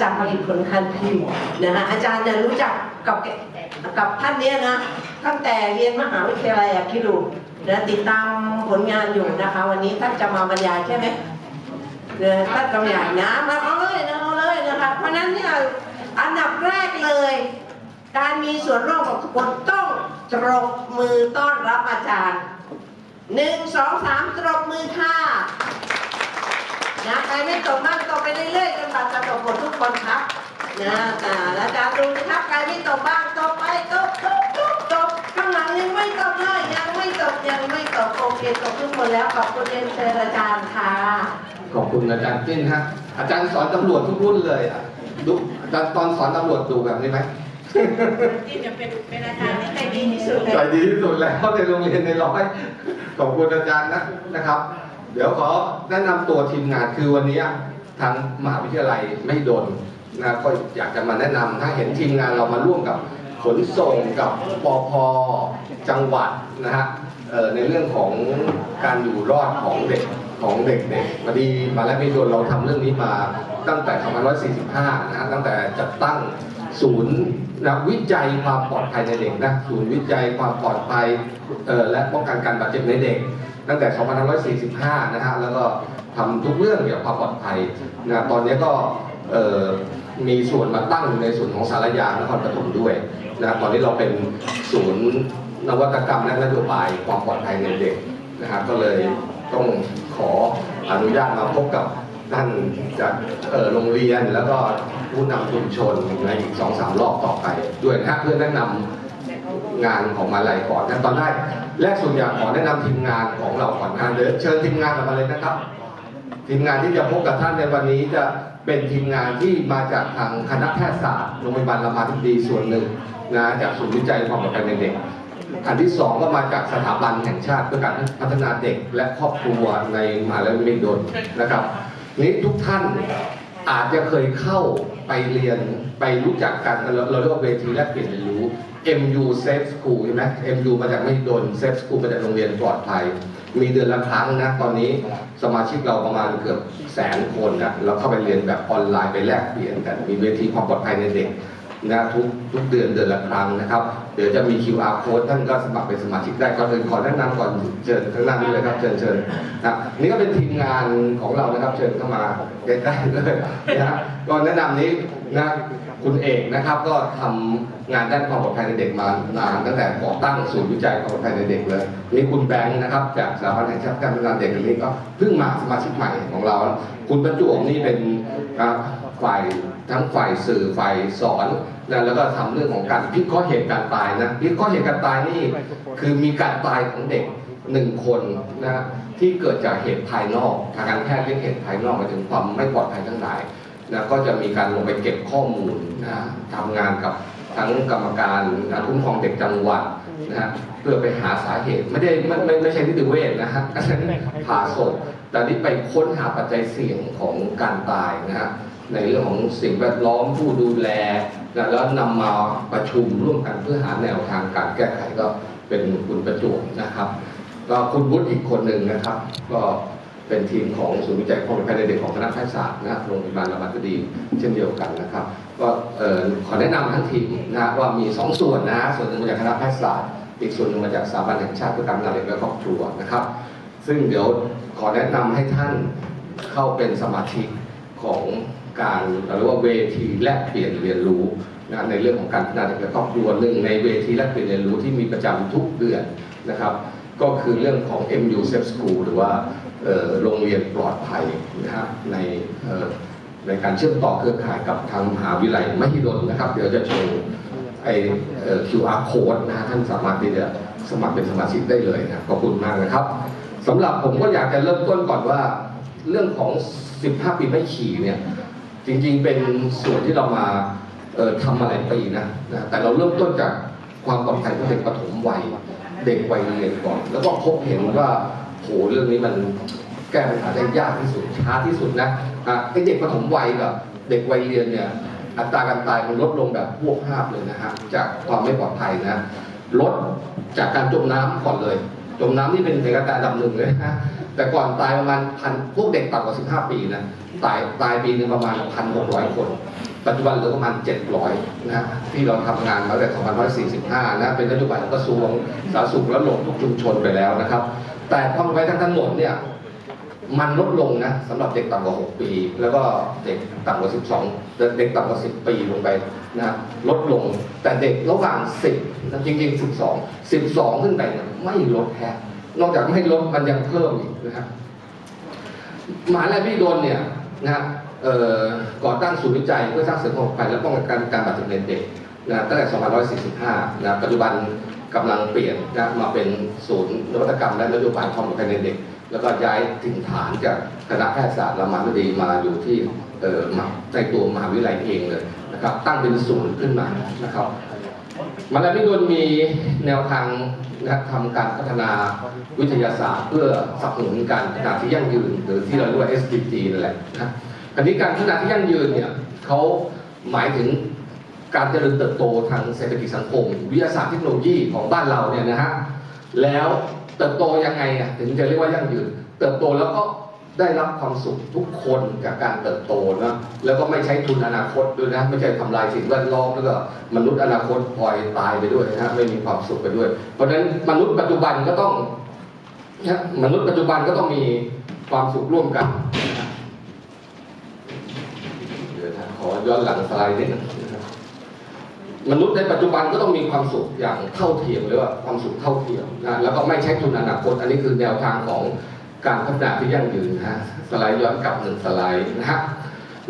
ษัทผลิตผลการพิมพ์นะฮะอาจารย์จะรู้จักกับกับท่านเนี้ยนะตั้งแต่เรียนมหาวิทยาลัยอะคิดดูนะติดตามผลงานอยู่นะคะ วันนี้ท่านจะมาบรรยายใช่ไหมเนี่ยท่านกำยายนะมาเอาเลยนะเอาเลยนะคะ เพราะฉะนั้นเนี่ยอันดับแรกเลย การมีส่วนร่วมของทุกคนต้องตรบมือต้อนรับอาจารย์หนึ่งสองสามตรบมือค่ะ นะใครไม่ตกบ้างตกไปเรื่อยๆจนกว่าจะตกหมดทุกคนครับนะอ่าแล้วอาจารย์ดูนะครับใครไม่ตกบ้างตกไปตกตกตกตกข้างหลังยังไม่ตกเลยยังไม่ตกยังไม่ตกโอเคตกทุกคนแล้วขอบคุณเรียนเชิญอาจารย์ค่ะขอบคุณอาจารย์จิ้นฮะอาจารย์สอนตำรวจทุกรุ่นเลยอะดูอาจารย์ตอนสอนตำรวจดูแบบนี้ไหมที่จะเป็นเป็นอาจารย์ที่ใจดีที่สุดใจดีที่สุดแล้วในโรงเรียนในร้อยขอบคุณอาจารย์นะนะครับ เดี๋ยวขอแนะนำตัวทีมงานคือวันนี้ทางมหาวิทยาลัยไม่โดนนะก็อยากจะมาแนะนำถ้าเห็นทีมงานเรามาร่วมกับขนส่งกับปอพจังหวัดนะฮะเอ่อในเรื่องของการอยู่รอดของเด็กของเด็กๆพอดีมาแล้วไม่โดนเราทำเรื่องนี้มาตั้งแต่2545นะฮะตั้งแต่จัดตั้ง ศูนย์นะวิจัยความปลอดภัยในเด็กนะศูนย์วิจัยความปลอดภัยเอ่อและป้องกันการบาดเจ็บในเด็ก ตั้งแต่ 2545 นะฮะ แล้วก็ทำทุกเรื่องเกี่ยวกับความปลอดภัยนะตอนนี้ก็มีส่วนมาตั้งอยู่ในส่วนของสารยานครปฐมด้วยนะตอนนี้เราเป็นศูนย์นวัตกรรมและนโยบายความปลอดภัยในเด็กนะครับก็เลยต้องขออนุญาตมาพบกับท่านจากโรงเรียนแล้วก็ผู้นำชุมชนในอีกสองสามรอบต่อไป ด้วยนะเพื่อแนะนำ งานของมาลัยก่อนนะตอนแรกแรกส่วนอยากขอแนะนำทีมงานของเราก่อนนะเดี๋ยเชิญทีมงานมาเลยนะครับ ทีมงานที่จะพบกับท่านในวันนี้จะเป็นทีมงานที่มาจากทางคณะแพทยศาสตร์โรงพยาบาลรามาธิบดีส่วนหนึ่งนะจากศูนย์วิจัยความปลอดภัยในเด็กอันที่สองก็มาจากสถาบันแห่งชาติเพื่อการพัฒนาเด็กและครอบครัวในมหาวิทยาลัยมิดลนะครับนี้ทุกท่านอาจจะเคยเข้าไปเรียนไปรู้จักกันเราเรียกว่าเวทีแลกเปลี่ยนเรียนรู้ MU Safe School ใช่ไหม MU มาจากไม่ดน Safe School มาจากโรงเรียนปลอดภัย มีเดือนละครั้งนะ ตอนนี้สมาชิกเราประมาณเกือบแสนคนนะเราเข้าไปเรียนแบบออนไลน์ไปแลกเปลี่ยนกัน มีเวทีความปลอดภัยในเด็กนะทุกทุกเดือนเดือนละครั้งนะครับ เดี๋ยวจะมี QR code ท่านก็สมัครเป็นสมาชิกได้ก่อนอื่นขอแนะนำก่อนเชิญข้างหน้านี้เลยครับเชิญเชิญนะนี่ก็เป็นทีมงานของเรานะครับ เชิญเข้ามาใกล้ๆเลยนะฮะก็แนะนำนี้นะ คุณเอกนะครับก็ทำงานด้านความปลอดภัยในเด็กมานานตั้งแต่ก่อตั้งศูนย์วิจัยความปลอดภัยในเด็กเลยนี่คุณแบงค์นะครับ จากสถาบันแห่งชาติการพัฒนาเด็กนี้ก็เพิ่งมาสมาชิกใหม่ของเรา คุณประจวบนี่เป็นฝ่ายทั้งฝ่ายสื่อฝ่ายสอนนะแล้วก็ทำเรื่องของการพิเคราะห์เหตุการณ์ตายนะพิเคราะห์เหตุการณ์ตายนี่คือมีการตายของเด็กหนึ่งคนนะที่เกิดจากเหตุภายนอกทางการแพทย์เรียกเหตุภายนอกหมายถึงความไม่ปลอดภัยทั้งหลาย นะก็จะมีการลงไปเก็บข้อมูลนะทำงานกับทั้งกรรมการนะคุ้มครองเด็กจังหวัดนะฮะเพื่อไปหาสาเหตุไม่ได้ไม่ไม่ไม่ใช่นิติเวชนะฮะอันนั้นผ่าศพแต่นี่ไปค้นหาปัจจัยเสี่ยงของการตายนะฮะในเรื่องของสิ่งแวดล้อมผู้ดูแลนะแล้วนำมาประชุมร่วมกันเพื่อหาแนวทางการแก้ไขก็เป็นคุณประจวบนะครับ ก็คุณวุฒิอีกคนหนึ่งนะครับ ก็ เป็นทีมของศูนย์วิจัยความปลภัยในเด็กของคณะแพทยศาสตร์นะโรงพยาบาลรามาธิบดีเช่นเดียวกันนะครับ ก็ขอแนะนำทั้งทีมนะว่ามีสองส่วนนะส่วนหนึ่งมาจากคณะแพทยศาสตร์ อีกส่วนหนึ่งมาจากสถาบันแห่งชาติเพื่อการพัฒนาเด็กและครอบครัวนะครับ ซึ่งเดี๋ยวขอแนะนำให้ท่านเข้าเป็นสมาชิกของการเรียกว่าเวทีแลกเปลี่ยนเรียนรู้นะในเรื่องของการพัฒนาเด็กและครอบครัวหนึ่งในเวทีแลกเปลี่ยนเรียนรู้ที่มีประจำทุกเดือนนะครับ ก็คือเรื่องของ MU Safe School หรือว่า โรงเรียนปลอดภัยนะฮะในในการเชื่อมต่อเครือข่ายกับทางมหาวิทยาลัยมหิดลนะครับ เดี๋ยวจะโชว์ไอเอ่อ QR code นะฮะท่านสามารถที่จะสมัครเป็นสมาชิกได้เลยนะขอบคุณมากนะครับสำหรับผมก็อยากจะเริ่มต้นก่อนว่า เรื่องของ 15 ปีไม่ขี่เนี่ย จริงๆเป็นส่วนที่เรามาทำมาหลายปีนะนะแต่เราเริ่มต้นจากความปลอดภัยของเด็กปฐมวัยเด็กวัยเรียนก่อน แล้วก็พบเห็นว่า หเรื่องนี้มันแก้ปัญหาได้ยากที่สุดช้าที่สุดนะอะไอเด็กปฐมวัยกับเด็กวัยเรียนเนี่ยอัตราการตายมันลดลงแบบพวกภาพเลยนะฮะจากความไม่ปลอดภัยนะลดจากการจมน้ำก่อนเลย จมน้ำนี่เป็นเหตุการณ์ดับหนึ่งเลยนะแต่ก่อนตายประมาณพันพวกเด็กต่ำกว่า 15 ปีนะตายตายปีหนึงประมาณพันหกร้อยคน ปัจจุบันเหลือประมาณ 700 นะฮะที่เราทำงานมาตั้งแต่ 2545 นะเป็นนโยบายของกระทรวงสาธารณสุขและลงทุกชุมชนไปแล้วนะครับ แต่ความไปทั้งทั้งหมดเนี่ยมันลดลงนะสำหรับเด็กต่ำกว่า 6 ปี แล้วก็เด็กต่ำกว่า 12 เด็กต่ำกว่า 10 ปีลงไปนะลดลงแต่เด็กระหว่าง 10นะจริงๆ 12 12 ขึ้นไปเนี่ยไม่ลดแค่นอกจากไม่ลดมันยังเพิ่มอีกนะครับมหาลัยพี่ดลเนี่ยนะเอ่อก่อตั้งศูนย์วิจัยเพื่อสร้างเสริมความปลอดภัยและป้องกันการบาดเจ็บในเด็กนะตั้งแต่ 2545นะปัจจุบัน กำลังเปลี่ยนนะมาเป็นศูนย์นวัตกรรมและนโยบายความปลอดภัยในเด็ก แล้วก็ย้ายถิ่นฐานจากคณะแพทยศาสตร์รามาธิบดีมาอยู่ที่เออในตัวมหาวิทยาลัยเองเลยนะครับ ตั้งเป็นศูนย์ขึ้นมานะครับมหาลัยพิดลมีแนวทางนะทำการพัฒนาวิทยาศาสตร์ เพื่อสนับสนุนการพัฒนาที่ยั่งยืน หรือที่เราเรียกว่า SDG นั่นแหละนะอันนี้การพัฒนาที่ยั่งยืนเนี่ยเขาหมายถึง การเจริญเติบโตทางเศรษฐกิจสังคม วิทยาศาสตร์เทคโนโลยีของบ้านเราเนี่ยนะฮะแล้วเติบโตยังไงอะถึงจะเรียกว่ายั่งยืน เติบโตแล้วก็ได้รับความสุขทุกคนจากการเติบโตนะแล้วก็ไม่ใช้ทุนอนาคตด้วยนะไม่ใช่ทำลายสิ่งแวดล้อมแล้วก็มนุษย์อนาคตปล่อยตายไปด้วยนะไม่มีความสุขไปด้วย เพราะฉะนั้นมนุษย์ปัจจุบันก็ต้องนะมนุษย์ปัจจุบันก็ต้องมีความสุขร่วมกันเดี๋ยวนะขอย้อนหลังสไลด์นิดนึง มนุษย์ในปัจจุบันก็ต้องมีความสุขอย่างเท่าเทียมหรือว่าความสุขเท่าเทียมนะแล้วก็ไม่ใช้ทุนอนาคต อันนี้คือแนวทางของการพัฒนาที่ยั่งยืนนะสไลด์ย้อนกลับหนึ่งสไลด์นะฮะ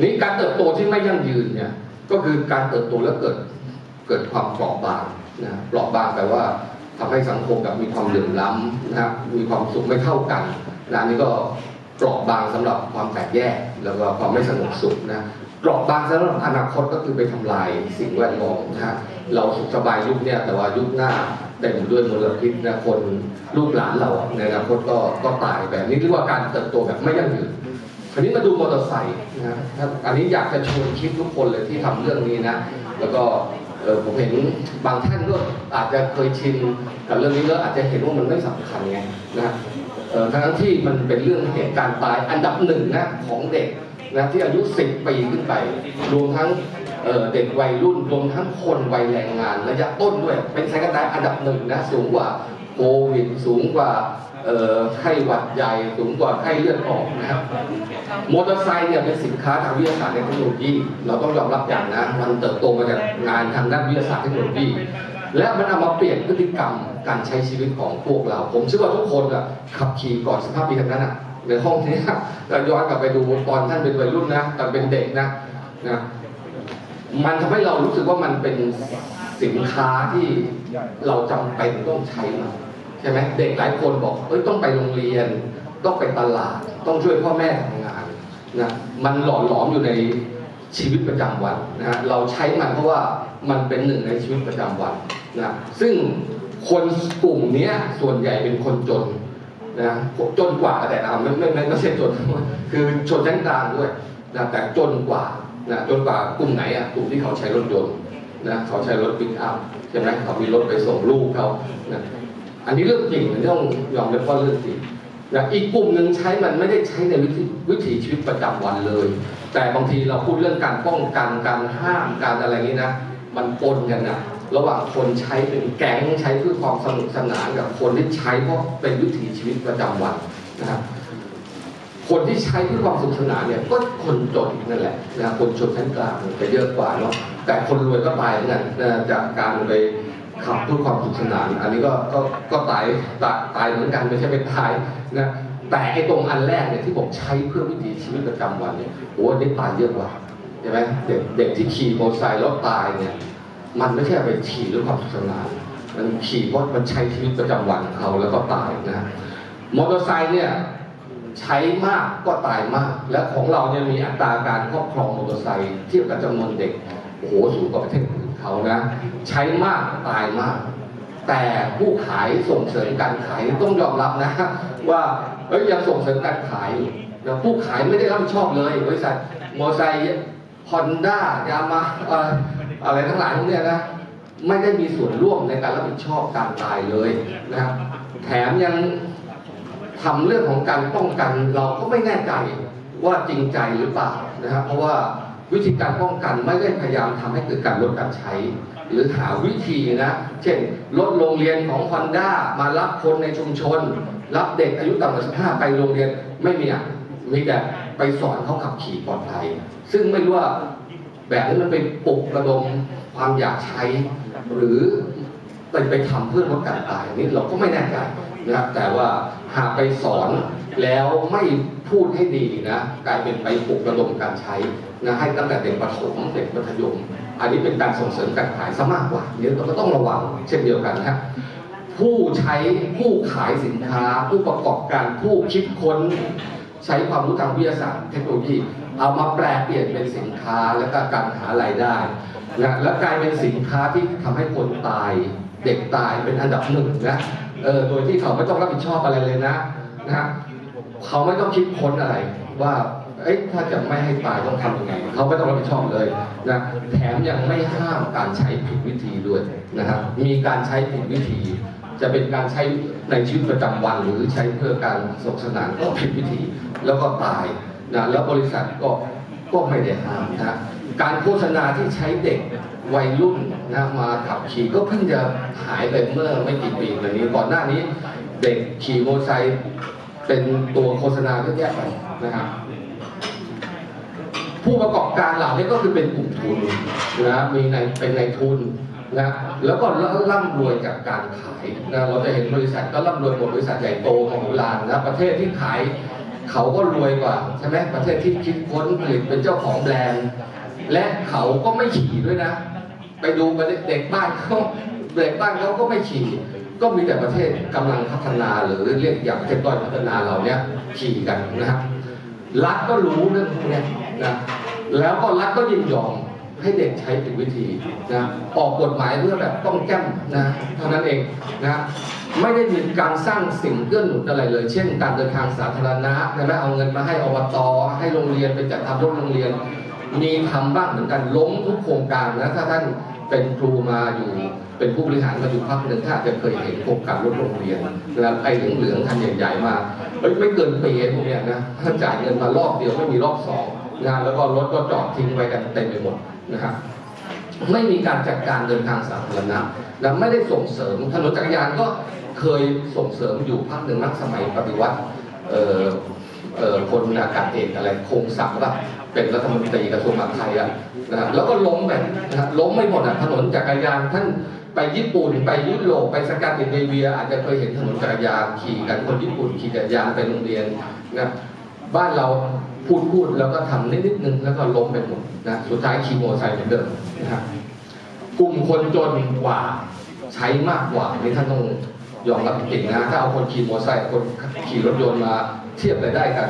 นี่การเติบโตที่ไม่ยั่งยืนเนี่ยก็คือการเติบโตแล้วเกิดเกิดความเปราะบางนะเปราะบางแปลว่าทำให้สังคมแบบมีความเหลื่อมล้ำนะฮะมีความสุขไม่เท่ากันนะนี่ก็เปราะบางสำหรับความแตกแยกแล้วก็ความไม่สงบสุขนะ เปราะบางสำหรับอนาคตก็คือไปทำลายสิ่งแวดล้อมนะฮะเราสุขสบายยุคเนี้ยแต่ว่ายุคหน้าเต็มด้วยมลพิษนะคนลูกหลานเราในอนาคตก็ก็ตายแบบนี้เรียกว่าการเติบโตแบบไม่ยั่งยืนคราวนี้มาดูมอเตอร์ไซค์นะฮะอันนี้อยากจะชวนคิดทุกคนเลยที่ทำเรื่องนี้นะ แล้วก็ผมเห็นบางท่านก็อาจจะเคยชินกับเรื่องนี้แล้วอาจจะเห็นว่ามันไม่สำคัญไงนะทั้งที่มันเป็นเรื่องเหตุการณ์ตายอันดับหนึ่งนะของเด็ก นะที่อายุ 10 ปีขึ้นไป รวมทั้งเเด็กวัยรุ่น รวมทั้งคนวัยแรงงาน ระยะต้นด้วย เป็นสายการตายอันดับหนึ่งนะ สูงกว่าโควิด สูงกว่าไข้หวัดใหญ่สูงกว่าไข้เลือดออกนะครับมอเตอร์ไซค์เนี่ยเป็นสินค้าทางวิทยาศาสตร์และเทคโนโลยี เราต้องยอมรับอย่างนะมันเติบโตมาจากงานทางด้านวิทยาศาสตร์เทคโนโลยี และมันเอามาเปลี่ยนพฤติกรรมการใช้ชีวิตของพวกเรา ผมเชื่อว่าทุกคนอะขับขี่ก่อน15ปีทั้งนั้นอะ ในห้องนี้เราย้อนกลับไปดูตอนท่านเป็นวัยรุ่นนะตอนเป็นเด็กนะนะมันทำให้เรารู้สึกว่ามันเป็นสินค้าที่เราจำเป็นต้องใช้มันใช่ไหมเด็กหลายคนบอกเอ้ยต้องไปโรงเรียน ต้องไปตลาด ต้องช่วยพ่อแม่ทำงานนะมันหล่อหลอมอยู่ในชีวิตประจำวันนะฮะเราใช้มันเพราะว่ามันเป็นหนึ่งในชีวิตประจำวันนะซึ่งคนกลุ่มนี้ส่วนใหญ่เป็นคนจน นะจนกว่าแต่เอาไม่ไม่ไม่ไม่ใช่จนคือชนชั้นกลางด้วยนะแต่จนกว่านะจนกว่ากลุ่มไหนอะกลุ่มที่เขาใช้รถยนต์นะเขาใช้รถปิกอัพใช่ไหมเขามีรถไปส่งลูกเขานะอันนี้เรื่องจริงอันต้องยอมรับว่าเรื่องจริงนะอีกกลุ่มหนึ่งใช้มันไม่ได้ใช้ในวิถีวิถีชีวิตประจำวันเลย แต่บางทีเราพูดเรื่องการป้องกันการห้ามการอะไรนี้นะ มันปนกันนะ ระหว่างคนใช้เป็นแก๊งใช้เพื่อความสนุกสนานกับคนที่ใช้เพราะเป็นวิถีชีวิตประจำวันนะครับคนที่ใช้เพื่อความสนุขสนานเนี่ยก็คนจนนั่นแหละนะคนชนชั้นกลางจะเยอะกว่าเนาะแต่คนรวยก็ตายเหมือนกันจากการไปขับเพื่อความสนุขสนาน อันนี้ก็ก็ก็ตายตายตายเหมือนกันไม่ใช่เป็นตายนะแต่ไอ้ตรงอันแรกเนี่ยที่บอกใช้เพื่อวิถีชีวิตประจำวันเนี่ยโอ้อันนี้ตายเยอะกว่าใช่ไหมเด็กเด็กที่ขี่มอเตอร์ไซค์แล้วตายเนี่ย มันไม่ใช่ไปขี่ด้วยความสนุขสนานมันขี่เพราะมันใช้ชีวิตประจำวันของเขาแล้วก็ตายนะมอเตอร์ไซค์เนี่ยใช้มากก็ตายมาก และของเราเนี่ยมีอัตราการครอบครองมอเตอร์ไซค์เทียบกับจำนวนเด็กโอ้โหสูงกว่าประเทศอื่นเขานะ ใช้มากตายมาก แต่ผู้ขายส่งเสริมการขายต้องยอมรับนะ ว่าเอ้ยยังส่งเสริมการขายอยู่นะผู้ขายไม่ได้รับผิดชอบเลยบริษัทมอเตอร์ไซค์ฮอนด้ายามา อะไรทั้งหลายพวกเนี้ยนะไม่ได้มีส่วนร่วมในการรับผิดชอบการตายเลยนะครับแถมยังทำเรื่องของการป้องกันเราก็ไม่แน่ใจว่าจริงใจหรือเปล่านะครับเพราะว่าวิธีการป้องกันไม่ได้พยายามทำให้เกิดการลดการใช้ หรือหาวิธีนะเช่นลดโรงเรียนของฮอนด้ามารับคนในชุมชน รับเด็กอายุต่ำกว่า 15 ไปโรงเรียนไม่มีอะมีแต่ไปสอนเขาขับขี่ปลอดภัย ซึ่งไม่รู้ว่า แบบนี้มันไปปลุกระดมความอยากใช้ หรือไปไปทำเพื่อลดการตายนี้เราก็ไม่แน่ใจนะครับแต่ว่าหากไปสอนแล้วไม่พูดให้ดีนะกลายเป็นไปปลุกระดมการใช้นะให้ตั้งแต่เด็กประถมเด็กมัธยม อันนี้เป็นการส่งเสริมการขายซะมากกว่าเดี๋ยเราก็ต้องระวังเช่นเดียวกันนะผู้ใช้ผู้ขายสินค้า ผู้ประกอบการผู้คิดค้น ใช้ความรู้ทางวิทยาศาสตร์เทคโนโลยี เอามาแปลเปลี่ยนเป็นสินค้าและก็การหารายได้นะและกลายเป็นสินค้าที่ทำให้คนตาย เด็กตายเป็นอันดับหนึ่งนะเออโดยที่เขาไม่ต้องรับผิดชอบอะไรเลยนะนะฮะเขาไม่ต้องคิดค้นอะไรว่าเอ้ยถ้าจะไม่ให้ตายต้องทำยังไงเขาไม่ต้องรับผิดชอบเลยนะแถมยังไม่ห้ามการใช้ผิดวิธีด้วยนะครับมีการใช้ผิดวิธี จะเป็นการใช้ในชีวิตประจำวันหรือใช้เพื่อการสนุกสนานก็ผิดวิธี แล้วก็ตาย นะแล้วบริษัทก็ก็ไม่ได้ห้ามนะการโฆษณาที่ใช้เด็กวัยรุ่นนะมาขับขี่ก็เพิ่งจะหายไปเมื่อไม่กี่ปีมานี้ก่อนหน้านี้เด็กขี่มอเตอร์ไซค์เป็นตัวโฆษณาเยอะแยะไปนะครับผู้ประกอบการเหล่านี้ก็คือเป็นกลุ่มทุนนะมีในเป็นในทุนนะแล้วก็ร่ำรวยจากการขายนะเราจะเห็นบริษัทก็ร่ำรวยหมดบริษัทใหญ่โตมโหฬารนะประเทศที่ขาย เขาก็รวยกว่าใช่ไหมประเทศที่คิดค้นผลิตเป็นเจ้าของแบรนด์และเขาก็ไม่ขี่ด้วยนะ ไปดูประเทศเด็กบ้านเขาเด็กบ้านเขาก็ไม่ขี่ก็มีแต่ประเทศกำลังพัฒนาหรือเรียกอย่างประเทศด้อยพัฒนาเราเนี้ยขี่กันนะครับรัฐก็รู้เรื่องพวกนี้นะแล้วก็รัฐก็ยินยอม ให้เด็กใช้ผิดวิธีนะออกกฎหมายเพื่อแบบต้องแก้มนะเท่านั้นเองนะไม่ได้มีการสร้างสิ่งเกื้อหนุนอะไรเลย เช่น การเดินทางสาธารณะใช่ไหมเอาเงินมาให้อบตให้โรงเรียนไปจัดทำรถโรงเรียน มีทำบ้างเหมือนกันล้มทุกโครงการนะถ้าท่านเป็นครูมาอยู่เป็นผู้บริหารมาอยู่พักหนึ่งถ้าจะเคยเห็นโครงการรถโรงเรียนนะไอ้เหลืองๆคันใหญ่ๆมาเฮ้ยไม่เกินปีพวกเนี้ยนะถ้าจ่ายเงินมารอบเดียวไม่มีรอบสอง นะแล้วก็รถก็จอดทิ้งไว้กันเต็มไปหมดนะครับไม่มีการจัดการเดินทางสาธารณะและไม่ได้ส่งเสริมถนนจักรยานก็เคยส่งเสริมอยู่พักหนึ่งนักสมัยปฏิวัติเอ่อเอ่อพลอากาศเอกอะไรคงศักว่าเป็นรัฐมนตรีกระทรวงมหาดไทยอะนะแล้วก็ล้มไปนะล้มไม่หมดอะถนนจักรยานท่านไปญี่ปุ่นไปยุโรปไปสแกนดิเนเวีย อาจจะเคยเห็นถนนจักรยานขี่กันคนญี่ปุ่นขี่จักรยานไปโรงเรียนนะบ้านเรา พูดพูดแล้วก็ทำนิดนิดๆนึงแล้วก็ล้มไปหมดนะสุดท้ายขี่มไซเหมือนเดิมนะครับกลุ่มคนจนกว่าใช้มากกว่านี่ท่านต้องยอมรับจริงนะถ้าเอาคนขี่มอเตอร์ไซค์คนขี่รถยนต์มาเทียบรายได้กัน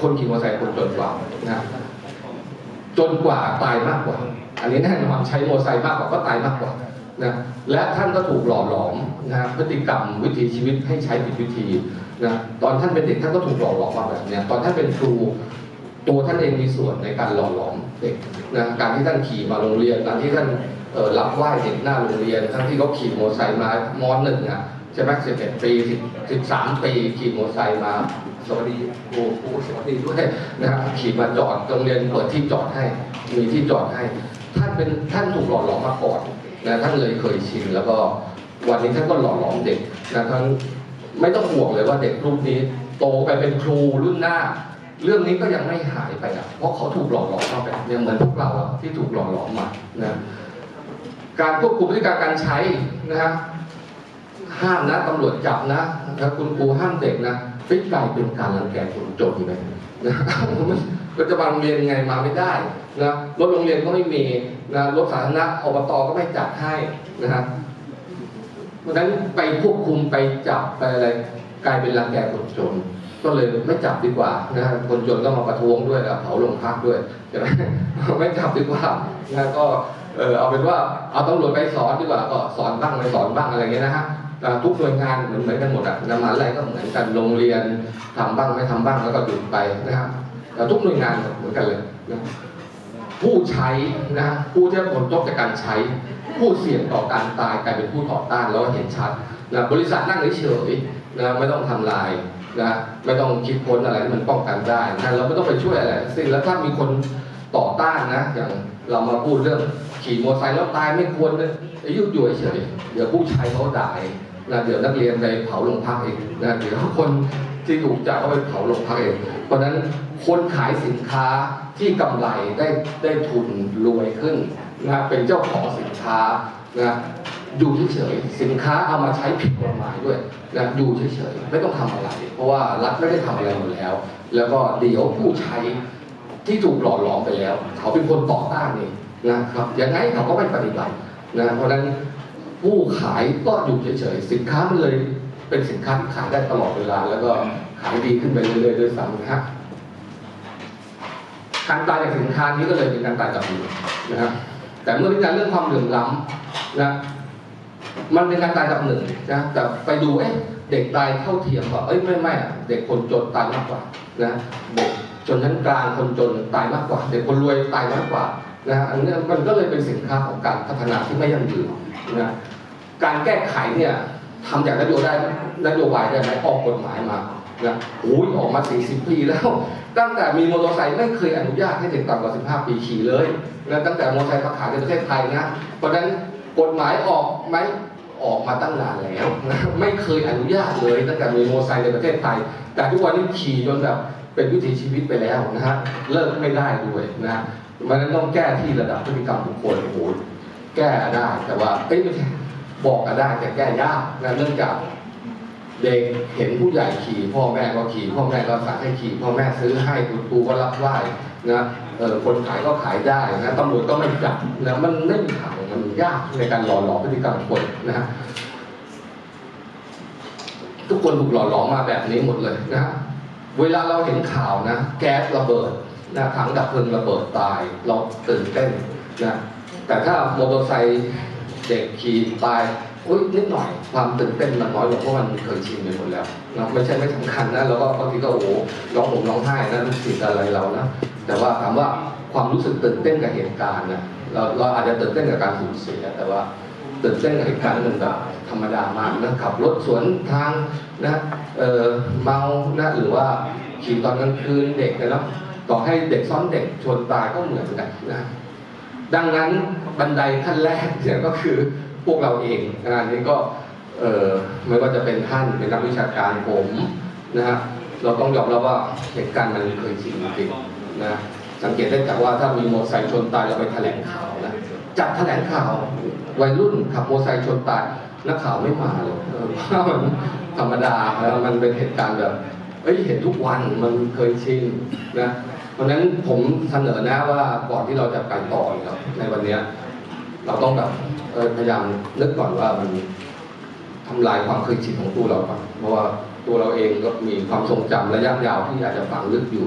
คนขี่มอเตอร์ไซค์คนจนกว่านะจนกว่าตายมากกว่า อันนี้แน่นอนใช้มอเตอร์ไซค์มากกว่าก็ตายมากกว่า นะและท่านก็ถูกหล่อหลอมนะพฤติกรรมวิถีชีวิตให้ใช้ผิดวิธีนะตอนท่านเป็นเด็กท่านก็ถูกหล่อหลอมมาแบบนี้ตอนท่านเป็นครูตัวท่านเองมีส่วนในการหล่อหลอมเด็กนะการที่ท่านขี่มาโรงเรียนการที่ท่านรับไหว้เด็กหน้าโรงเรียน ทั้งที่เขาขี่มอเตอร์ไซค์มามอหนึ่งอะใช่ไหมสิบเอ็ดปีสิบสิบสามปีขี่มอเตอร์ไซค์มาสวัสดีโอ้โหสวัสดีด้วยนะครับขี่มาจอดโรงเรียนเปิดที่จอดให้มีที่จอดให้ ท่านเป็นท่านถูกหล่อหลอมมาก่อน นะท่านเลยเคยชินแล้วก็วันนี้ท่านก็หล่อหลอมเด็กนะท่านไม่ต้องห่วงเลยว่าเด็กรุ่นนี้ โตไปเป็นครูรุ่นหน้า เรื่องนี้ก็ยังไม่หายไปอะเพราะเขาถูกหลอกหลอมมาแบบเนี่ยเหมือนพวกเราที่ถูกหลอกหลอมมานะการควบคุมพฤติกรรมการใช้นะฮะห้ามนะตำรวจจับนะนะคุณครูห้ามเด็กนะไม่กลายเป็นการรังแกคนจนไปนะมัน ก็จะมาโรงเรียนไงมาไม่ได้นะรถโรงเรียนก็ไม่มีนะรถสาธารณะอบตก็ไม่จัดให้นะครับเพราะนั้นไปควบคุมไปจับไปอะไรกลายเป็นรังแกคนจนก็เลยไม่จับดีกว่านะฮะคนจนก็มาประท้วงด้วยแล้วเผาโรงพักด้วยใช่ไหมไม่จับดีกว่านะก็เออเอาเป็นว่าเอาตำรวจไปสอนดีกว่าก็สอนบ้างไม่สอนบ้างอะไรเงี้ยนะฮะทุกหน่วยงานเหมือนเหมือนกันหมดอะน้ำมันอะไรก็เหมือนกันโรงเรียนทำบ้างไม่ทำบ้างแล้วก็หยุดไปนะครับ แต่ทุกหน่วยงานเหมือนกันเลยนะผู้ใช้นะผู้ที่ผลกจากการใช้ ผู้เสี่ยงต่อการตายกลายเป็นผู้ต่อต้านแล้วเห็นชัดนะบริษัทนั่งเฉยๆนะไม่ต้องทำลายนะไม่ต้องคิดค้นอะไรที่มันป้องกันได้นะเราไม่ต้องไปช่วยอะไรสิ้นแล้วถ้ามีคนต่อต้านนะ อย่างเรามาพูดเรื่องขี่มอเตอร์ไซค์แล้วตายไม่ควรเลยอายุอยู่ยเฉยเดี๋ยวผู้ชายเขาด่าเองนะเดี๋ยวนักเรียนไปเผาโรงพักเองนะเดี๋ยวคน ที่ถูกจับเขาไปเผาโรงพักเอง เพราะฉะนั้นคนขายสินค้าที่กำไรได้ได้ทุนรวยขึ้นนะเป็นเจ้าของสินค้านะอยู่เฉยๆสินค้าเอามาใช้ผิดกฎหมายด้วยนะอยู่เฉยๆไม่ต้องทำอะไร เพราะว่ารัฐไม่ได้ทำอะไรอยู่แล้ว แล้วก็เดี๋ยวผู้ใช้ที่ถูกหล่อหลอมไปแล้ว เขาเป็นคนต่อต้านเองนะครับยังไงเขาก็ไม่ปฏิบัตินะเพราะฉะนั้นผู้ขายก็อยู่เฉยๆสินค้ามันเลย เป็นสินค้าที่ขายได้ตลอดเวลา แล้วก็ขายดีขึ้นไปเรื่อยๆด้วยซ้ำนะฮะการตายจากสินค้านี้ก็เลยเป็นการตายจากมือนะครับ แต่เมื่อเป็นการเรื่องความเหลื่อมล้ำนะมันเป็นการตายจากหนึ่งนะแต่ไปดูเอ๊ะเด็กตายเท่าเทียมว่าเอ้ยไม่ไม่อะเด็กคนจนตายมากกว่านะเด็กชนชั้นกลางคนจนตายมากกว่า เด็กคนรวยตายมากกว่านะอันนี้มันก็เลยเป็นสินค้าของการพัฒนาที่ไม่ยั่งยืนนะการแก้ไขเนี่ย ทำจากนโยบายนโยบายได้ไหมออกกฎหมายมานะโอ้ยออกมา 40 ปีแล้ว ตั้งแต่มีมอเตอร์ไซค์ไม่เคยอนุญาตให้เด็กต่ำกว่า 15 ปีขี่เลยนะตั้งแต่มอเตอร์ไซค์มาขายในประเทศไทยนะเพราะนั้นกฎหมายออกไหมออกมาตั้งนานแล้วนะไม่เคยอนุญาตเลยตั้งแต่มีมอเตอร์ไซค์ในประเทศไทย แต่ทุกวันนี้ขี่จนแบบเป็นวิถีชีวิตไปแล้วนะฮะเลิกไม่ได้ด้วยนะมันต้องแก้ที่ระดับพฤติกรรมบุคคลโอ้โหแก้ได้แต่ว่าเอ้ยไม่ใช่ บอกก็ได้แต่แก้ยากนะเนื่องจากเด็กเห็นผู้ใหญ่ขี่พ่อแม่ก็ขี่พ่อแม่ก็สั่งให้ขี่พ่อแม่ซื้อให้คุณครูก็รับไหว้นะเออคนขายก็ขายได้นะตำรวจก็ไม่จับนะมันไม่มีทางมันยากในการหล่อหลอมพฤติกรรมคนนะฮะทุกคนถูกหล่อหลอมมาแบบนี้หมดเลยนะฮะเวลาเราเห็นข่าวนะ แก๊สระเบิดนะถังดับเพลิงระเบิดตาย เราตื่นเต้นนะแต่ถ้ามอเตอร์ไซค์ เด็กขี่ตายอุ้ยนิดหน่อยความตื่นเต้นมันน้อยลงเพราะมันเคยชินไปหมดแล้วนะไม่ใช่ไม่สำคัญนะแล้วก็บางทีก็โอ้โหร้องห่มร้องไห้นะลูกศิษย์อะไรเรานะแต่ว่าถามว่าความรู้สึกตื่นเต้นกับเหตุการณ์นะเราเราอาจจะตื่นเต้นกับการสูญเสียแต่ว่าตื่นเต้นกับเหตุการณ์มันแบบธรรมดามากนะขับรถสวนทางนะเออเมานะหรือว่าขี่ตอนกลางคืนเด็กนะเนาะต่อให้เด็กซ้อนเด็กชนตายก็เหมือนกันนะ ดังนั้นบันไดขั้นแรกเนี่ยก็คือพวกเราเองงานนี้ก็เออไม่ว่าจะเป็นท่านเป็นนักวิชาการผมนะฮะเราต้องยอมรับว่าเหตุการณ์มันเคยชินจริงนะสังเกตได้จากว่าถ้ามีมอเตอร์ไซค์ชนตายเราไปแถลงข่าวนะจัดแถลงข่าววัยรุ่นขับมอเตอร์ไซค์ชนตายนักข่าวไม่มาเลยเออเพราะมันธรรมดาแล้วมันเป็นเหตุการณ์แบบเอ้ยเห็นทุกวันมันเคยชินนะ เพราะฉะนั้นผมเสนอนะว่าก่อนที่เราจะไปต่อเนี่ยในวันเนี้ยเราต้องแบบเออพยายามนึกก่อนว่ามันทำลายความเคยชินของตัวเราก่อนเพราะว่าตัวเราเองก็มีความทรงจำระยะยาวที่อาจจะฝังลึกอยู่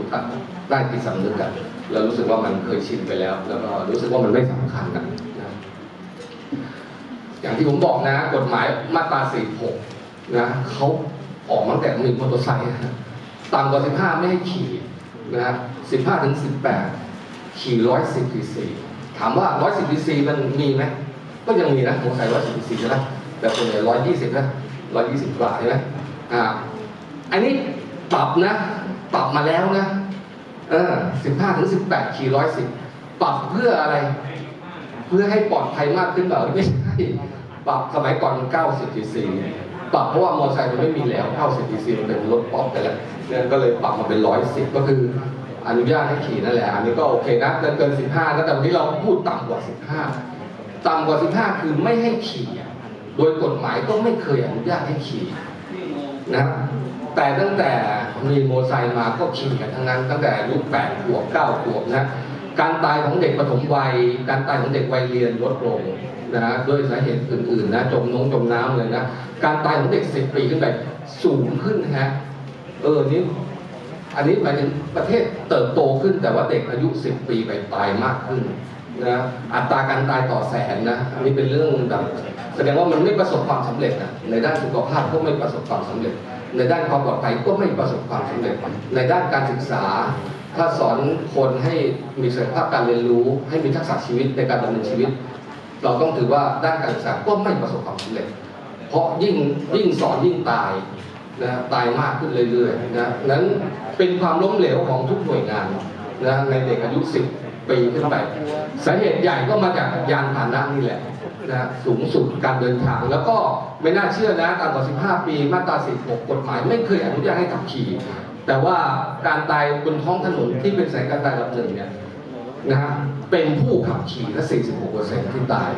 ใต้ที่สำนึกกันเรารู้สึกว่ามันเคยชินไปแล้ว แล้วก็รู้สึกว่ามันไม่สำคัญกันนะอย่างที่ผมบอกนะ กฎหมายมาตรา 46 นะเขาออกมาตั้งแต่มีมอเตอร์ไซค์นะต่ำกว่า 15 ไม่ให้ขี่ นะฮะ15ถึง18ขี่110ซีซีถามว่า110ซีซีมันมีไหมก็ยังมีนะมอเตอร์ไซค์110ซีซีใช่ไหมแต่ส่วนใหญ่120นะ120กว่าใช่ไหมอ่าอันนี้ปรับนะปรับมาแล้วนะเออ15ถึง18ขี่110ปรับเพื่ออะไร เพื่อให้ปลอดภัยมากขึ้นเปล่าไม่ใช่ปรับสมัยก่อน90ซีซี ปรับเพราะว่ามอเตอร์ไซค์มันไม่มีแล้ว90ซีซีมันเป็นรถป๊อปไปแล้วเนี่ยก็เลยปรับมาเป็น110ก็คืออนุญาตให้ขี่นั่นแหละ อันนี้ก็โอเคนะเกินเกิน15นะแต่วันนี้เราพูดต่ำกว่า15ต่ำกว่า15คือไม่ให้ขี่โดยกฎหมายก็ไม่เคยอนุญาตให้ขี่นะแต่ตั้งแต่มีมอเตอร์ไซค์มาก็ขี่กันทั้งนั้น ตั้งแต่อายุ8ขวบ9ขวบนะการตายของเด็กปฐมวัย การตายของเด็กวัยเรียนลดลง นะฮะด้วยสาเหตุอื่นๆนะจมน้องจมน้ำเลยนะการตายของเด็ก10ปีขึ้นไปสูงขึ้นนะฮะเออนี่อันนี้หมายถึงประเทศเติบโตขึ้นแต่ว่าเด็กอายุ 10 ปีไปตายมากขึ้นนะอัตราการตายต่อแสนนะอันนี้เป็นเรื่องแบบแสดงว่ามันไม่ประสบความสำเร็จนะในด้านสุขภาพก็ไม่ประสบความสำเร็จ ในด้านความปลอดภัยก็ไม่ประสบความสำเร็จ ในด้านการศึกษา ถ้าสอนคนให้มีศักยภาพการเรียนรู้ ให้มีทักษะชีวิตในการดำเนินชีวิต เราต้องถือว่าด้านการศึกษาก็ไม่ประสบความสำเร็จ เพราะยิ่งยิ่งสอนยิ่งตายนะตายมากขึ้นเรื่อยๆนะนั้นเป็นความล้มเหลวของทุกหน่วยงานนะในเด็กอายุ 10 ปีขึ้นไปสาเหตุใหญ่ก็มาจากยานพาหนะนี่แหละนะสูงสุดการเดินทางแล้วก็ไม่น่าเชื่อนะต่ำกว่า 15 ปีมาตรา 16 กฎหมายไม่เคยอนุญาตให้ขับขี่ แต่ว่าการตายบนท้องถนนที่เป็นสายการตายระดับหนึ่งเนี่ยนะฮะ เป็นผู้ขับขี่และ 46%ที่ตาย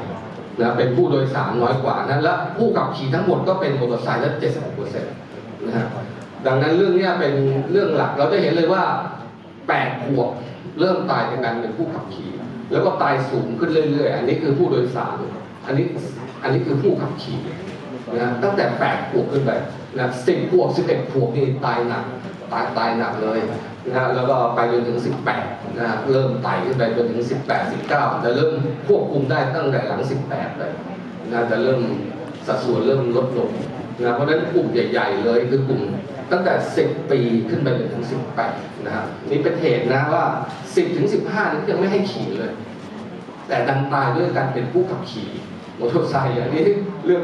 นะเป็นผู้โดยสารน้อยกว่านะและผู้ขับขี่ทั้งหมดก็เป็นมอเตอร์ไซค์และ76%นะฮะดังนั้นเรื่องนี้เป็นเรื่องหลักเราจะเห็นเลยว่า 8 ขวบเริ่มตายจากการเป็นผู้ขับขี่ แล้วก็ตายสูงขึ้นเรื่อยๆ อันนี้คือผู้โดยสาร อันนี้อันนี้คือผู้ขับขี่นะตั้งแต่ 8 ขวบขึ้นไปนะ10 ขวบ 11 ขวบนี่ตายหนัก ตายตายหนักเลยนะฮะแล้วก็ไปจนถึง 18นะฮะเริ่มไต่ขึ้นไปจนถึง 18 19จะเริ่มควบคุมได้ตั้งแต่หลัง 18 เลยนะจะเริ่มสัดส่วนเริ่มลดลงนะเพราะฉะนั้นกลุ่มใหญ่ ๆ เลยคือกลุ่มตั้งแต่ 10 ปีขึ้นไปจนถึง 18 นะครับนี่เป็นเหตุนะว่า 10 ถึง 15นี่ยังไม่ให้ขี่เลย แต่ดันตายด้วยการเป็นผู้ขับขี่มอเตอร์ไซค์อันนี้เรื่อง